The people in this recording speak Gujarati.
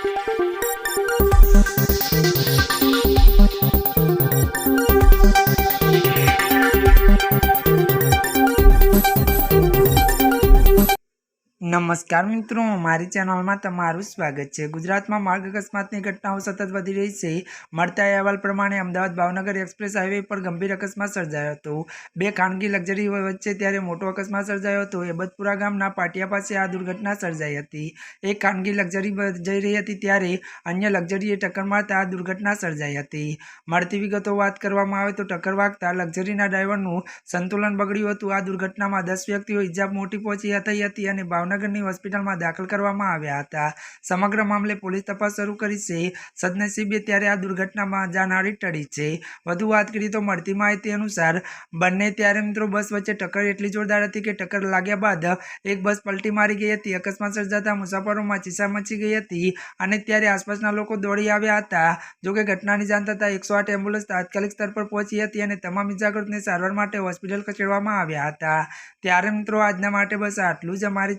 Thank you. નમસ્કાર મિત્રો, મારી ચેનલમાં તમારું સ્વાગત છે. ગુજરાતમાં માર્ગ અકસ્માતની ઘટનાઓ સતત વધી રહી છે. મળતા અહેવાલ પ્રમાણે અમદાવાદ ભાવનગર એક્સપ્રેસ હાઈવે પર ગંભીર અકસ્માત સર્જાયો હતો. બે ખાનગી લક્ઝરી વચ્ચે ત્યારે મોટો અકસ્માત સર્જાયો હતો. એબતપુરા ગામના પાટિયા પાસે આ દુર્ઘટના સર્જાઈ હતી. એક ખાનગી લક્ઝરી જઈ રહી હતી ત્યારે અન્ય લક્ઝરીએ ટક્કર મારતા આ દુર્ઘટના સર્જાઈ હતી. મળતી વિગતો વાત કરવામાં આવે તો ટક્કર વાગતા લક્ઝરીના ડ્રાઈવરનું સંતુલન બગડ્યું હતું. આ દુર્ઘટનામાં દસ વ્યક્તિઓ ઇજા મોટી પહોંચી થઈ હતી અને ભાવનગરની હોસ્પિટલમાં દાખલ કરવામાં આવ્યા હતા. સમગ્ર મામલે પોલીસ તપાસ શરૂ કરી છે. સદનસીબે ત્યારે આ દુર્ઘટનામાં જાનહાની ટળી છે. વધુ વાત કરીએ તો મળતી માહિતી અનુસાર, બંને ત્યારે મિત્રો બસ વચ્ચે ટક્કર એટલી જોરદાર હતી કે ટક્કર લાગ્યા બાદ એક બસ પલટી મારી ગઈ હતી. અકસ્માત સર્જાતા મુસાફરોમાં ચીસા મચી ગઈ હતી અને ત્યારે આસપાસના લોકો દોડી આવ્યા હતા. જોકે ઘટનાની જાણ થતાં એકસો આઠ એમ્બ્યુલન્સ તાત્કાલિક સ્તર પર પહોંચી હતી અને તમામ ઇજાગ્રસ્તને સારવાર માટે હોસ્પિટલ ખસેડવામાં આવ્યા હતા. ત્યારે મિત્રો આજના માટે બસ આટલું જ. અમારી